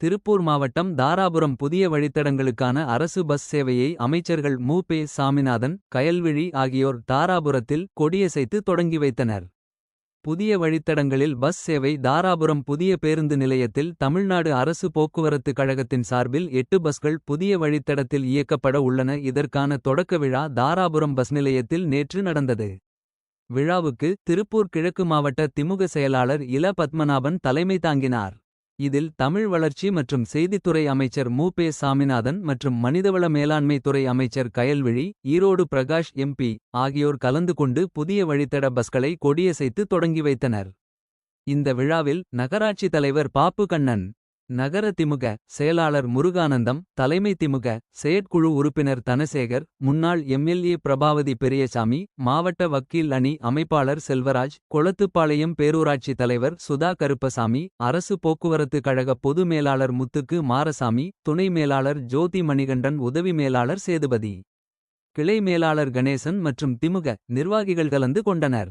திருப்பூர் மாவட்டம் தாராபுரம் புதிய வழித்தடங்களுக்கான அரசு பஸ் சேவையை அமைச்சர்கள் மு பே சாமிநாதன் கயல்விழி ஆகியோர் தாராபுரத்தில் கொடியசைத்து தொடங்கி வைத்தனர். புதிய வழித்தடங்களில் பஸ் சேவை தாராபுரம் புதிய பேருந்து நிலையத்தில் தமிழ்நாடு அரசு போக்குவரத்து கழகத்தின் சார்பில் எட்டு பஸ்கள் புதிய வழித்தடத்தில் இயக்கப்பட உள்ளன இதற்கான தொடக்க விழா தாராபுரம் பஸ் நிலையத்தில் நேற்று நடந்தது. விழாவுக்கு திருப்பூர் கிழக்கு மாவட்ட திமுக செயலாளர் இல பத்மநாபன் தலைமை தாங்கினார். இதில் தமிழ் வளர்ச்சி மற்றும் செய்தித்துறை அமைச்சர் மு பே சாமிநாதன் மற்றும் மனிதவள மேலாண்மை துறை அமைச்சர் கயல்விழி ஈரோடு பிரகாஷ் எம்பி ஆகியோர் கலந்து கொண்டு புதிய வழித்தட பஸ்களை கொடியசைத்து தொடங்கி வைத்தனர். இந்த விழாவில் நகராட்சி தலைவர் பாப்பு கண்ணன். நகர திமுக செயலாளர் முருகானந்தம் தலைமை திமுக செயற்குழு உறுப்பினர் தனசேகர் முன்னாள் எம்எல்ஏ பிரபாவதி பெரியசாமி மாவட்ட வக்கீல் அணி அமைப்பாளர் செல்வராஜ் கொளத்துப்பாளையம் பேரூராட்சி தலைவர் சுதா கருப்பசாமி அரசு போக்குவரத்து கழக பொது மேலாளர் முத்துக்கு மாரசாமி துணை மேலாளர் ஜோதி மணிகண்டன் உதவி மேலாளர் சேதுபதி. கிளை மேலாளர் கணேசன் மற்றும் திமுக நிர்வாகிகள் கலந்து கொண்டனர்.